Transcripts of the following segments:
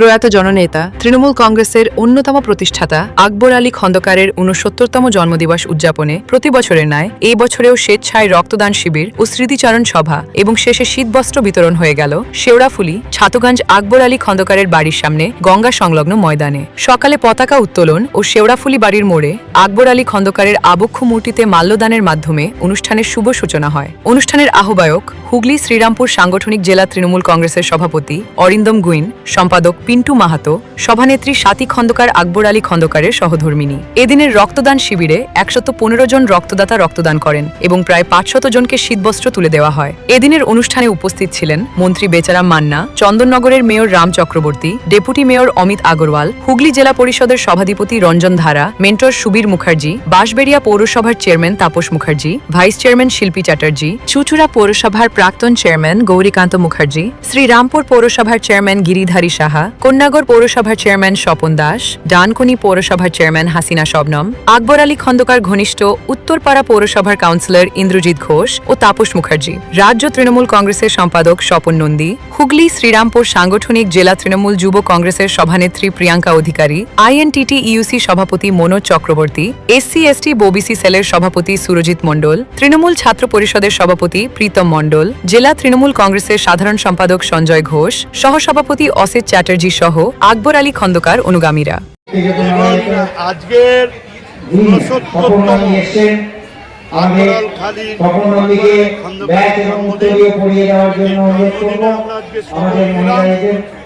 প্রয়াত জননেতা, তৃণমূল কংগ্রেসের অন্যতম প্রতিষ্ঠাতা আকবর আলী খন্দকারের উনসত্তরতম জন্মদিবস উদযাপনে প্রতি বছরের ন্যায় এই বছরেও স্বেচ্ছায় রক্তদান শিবির ও স্মৃতিচারণ সভা এবং শেষে শীতবস্ত্র বিতরণ হয়ে গেল শেওড়াফুলি, ছাতুগঞ্জ আকবর আলী খন্দকারের বাড়ির সামনে গঙ্গা সংলগ্ন ময়দানে। সকালে পতাকা উত্তোলন ও শেওড়াফুলি বাড়ির মোড়ে আকবর আলী খন্দকারের আবক্ষ মূর্তিতে মাল্যদানের মাধ্যমে অনুষ্ঠানের শুভ সূচনা হয়। অনুষ্ঠানের আহ্বায়ক হুগলি শ্রীরামপুর সাংগঠনিক জেলা তৃণমূল কংগ্রেসের সভাপতি অরিন্দম গুইন, সম্পাদক পিন্টু মাহাতো, সভানেত্রী সাথী খন্দকার আকবর আলী খন্দকারের সহধর্মিনী এদিনের রক্তদান শিবিরে একশত পনেরো জন রক্তদাতা রক্তদান করেন এবং প্রায় পাঁচশত জনকে শীতবস্ত্র তুলে দেওয়া হয়। এদিনের অনুষ্ঠানে উপস্থিত ছিলেন মন্ত্রী Becharam Manna, চন্দননগরের mayor Ram Chakraborty, deputy mayor Amit Agarwal, Hooghly জেলা পরিষদের সভাধিপতি রঞ্জন ধারা, মেন্টর সুবীর মুখার্জি, বাঁশবেড়িয়া পৌরসভার chairman Tapas Mukherjee, vice chairman Shilpi Chatterjee, Chuchura পৌরসভার প্রাক্তন চেয়ারম্যান গৌরীকান্ত মুখার্জি, শ্রীরামপুর পৌরসভার চেয়ারম্যান গিরিধারী সাহা কন্যাগর পৌরসভার চেয়ারম্যান স্বপন দাস, ডানকুনি পৌরসভার চেয়ারম্যান হাসিনা শবনম, আকবর আলী খন্দকার ঘনিষ্ঠ উত্তরপাড়া পৌরসভার কাউন্সিলর ইন্দ্রজিৎ ঘোষ ও তাপস মুখার্জি, রাজ্য তৃণমূল কংগ্রেসের সম্পাদক স্বপন নন্দী, হুগলি শ্রীরামপুর সাংগঠনিক জেলা তৃণমূল যুব কংগ্রেসের সভানেত্রী প্রিয়াঙ্কা অধিকারী, আইএনটিটি ইউসি সভাপতি Manoj Chakraborty, SC ST OBC সেলের সভাপতি সুরজিৎ মণ্ডল, তৃণমূল ছাত্র পরিষদের সভাপতি প্রীতম মণ্ডল, জেলা তৃণমূল কংগ্রেসের সাধারণ সম্পাদক সঞ্জয় ঘোষ, সহসভাপতি অসিত চ্যাটার্জি সহ আকবর আলী খন্দকার অনুগামীরা। আজকের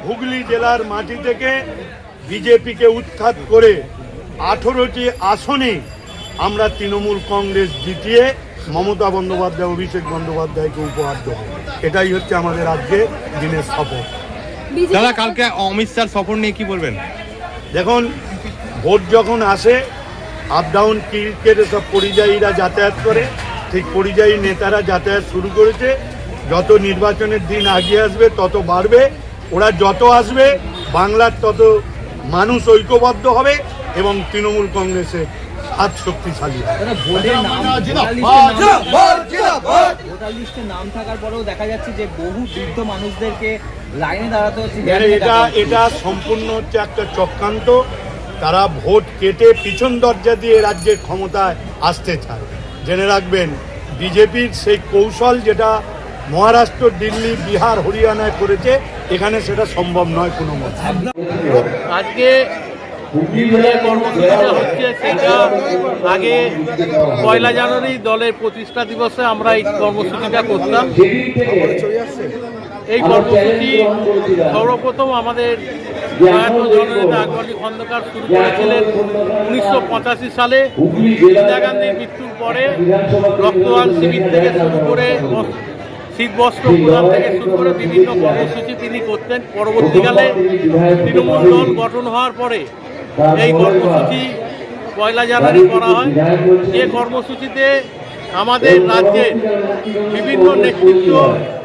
হুগলি জেলার মাটি থেকে বিজেপিকে উৎখাত করে আঠেরোটি আসনে আমরা তৃণমূল কংগ্রেস জিতিয়ে মমতা বন্দ্যোপাধ্যায়, অভিষেক বন্দ্যোপাধ্যায়কে উপহার দেবো। এটাই হচ্ছে আমাদের আজকে দিনের শপথ। দাদা কালকে অমিত স্যার সফর নিয়ে কি বলবেন? দেখুন ভোট যখন আসে আপ ডাউন ক্রিকেটে সব পরিযায়ীরা যাতায়াত করে। ঠিক পরিযায়ী নেতারা যাতায়াত শুরু করেছে। যত নির্বাচনের দিন আগিয়ে আসবে তত বাড়বে। ওরা যত আসবে বাংলার তত মানুষ ঐক্যবদ্ধ হবে এবং তৃণমূল কংগ্রেসের হাত শক্তিশালী। ভোটার লিস্টে নাম থাকার পরেও দেখা যাচ্ছে যে বহু বৃদ্ধ মানুষদেরকে লাইনে দাঁড়াতে হচ্ছে মানে এটা এটা সম্পূর্ণ হচ্ছে একটা চক্রান্ত। তারা ভোট কেটে পিছন দরজা দিয়ে রাজ্যের ক্ষমতায় আসতে চায়। জেনে রাখবেন বিজেপির সেই কৌশল যেটা মহারাষ্ট্র দিল্লি বিহার হরিয়ানায় করেছে এখানে সেটা সম্ভব নয় কোনো মতে আজকে কর্মসূচিটা হচ্ছে সেটা আগে পয়লা জানুয়ারি দলের প্রতিষ্ঠা দিবসে আমরা এই কর্মসূচিটা করতাম। এই কর্মসূচি সর্বপ্রথম আমাদের জননেতা আকবরী খন্দকার শুরু করেছিলেন উনিশশো পঁচাশি সালে। ইন্দিরা গান্ধীর মৃত্যুর পরে রক্তদান শিবির থেকে শুরু করে শীতবস্ত্র প্রদান থেকে শুরু করে বিভিন্ন কর্মসূচি তিনি করতেন। পরবর্তীকালে তৃণমূল দল গঠন হওয়ার পরে এই কর্মসূচি পয়লা জানুয়ারি করা হয়। যে কর্মসূচিতে আমাদের রাজ্যের বিভিন্ন নেতৃত্ব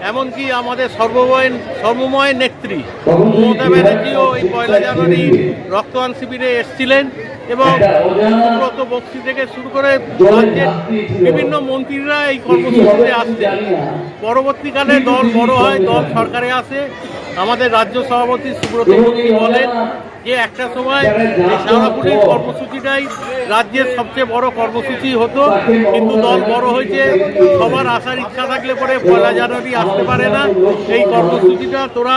এমনকি আমাদের সর্বময় সর্বময় নেত্রী মমতা ব্যানার্জিও এই পয়লা জানুয়ারি রক্তদান শিবিরে এসেছিলেন এবং সুব্রত বক্সি থেকে শুরু করে রাজ্যের বিভিন্ন মন্ত্রীরা এই কর্মসূচিতে আসছেন। পরবর্তীকালে দল বড় হয় দল সরকারে আসে। আমাদের রাজ্য সভাপতি সুব্রত বক্সি বলেন যে একটা সময় এই শ্যাওড়াপুরের কর্মসূচিটাই রাজ্যের সবচেয়ে বড় কর্মসূচি হতো, কিন্তু দল বড় হয়েছে, সবার আসার ইচ্ছা থাকলে পরে পয়লা জানুয়ারি আসতে পারে না। এই কর্মসূচিটা তোরা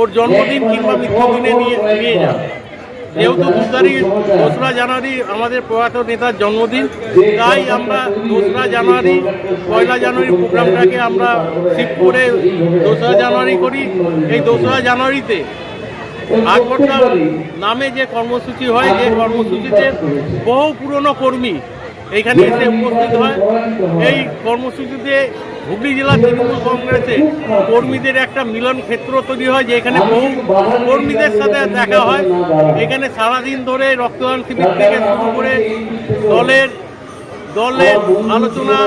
ওর জন্মদিন কিংবা মৃত্যুদিনে নিয়ে নিয়ে যা। যেহেতু দু তারিখ দোসরা জানুয়ারি আমাদের প্রয়াত নেতার জন্মদিন, তাই আমরা দোসরা জানুয়ারি, পয়লা জানুয়ারি প্রোগ্রামটাকে আমরা করে দোসরা জানুয়ারি করি। এই দোসরা জানুয়ারিতে আগরটা নামে যে কর্মসূচি হয় যে কর্মসূচিতে বহু পুরনো কর্মী এইখানে এসে উপস্থিত হয়। এই কর্মসূচিতে হুগলি জেলা তৃণমূল কংগ্রেসে কর্মীদের একটা মিলন ক্ষেত্র তৈরি হয় যে এখানে বহু কর্মীদের সাথে দেখা হয়। এখানে সারাদিন ধরে রক্তদান শিবির থেকে শুরু করে দলের দলের আলোচনা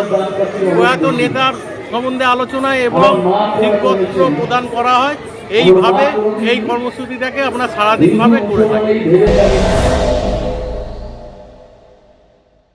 প্রয়াত নেতার সম্বন্ধে আলোচনা এবং শীতবস্ত্র প্রদান করা হয়। এইভাবে এই কর্মসূচিটাকে আমরা সারাদিনভাবে করে থাকি।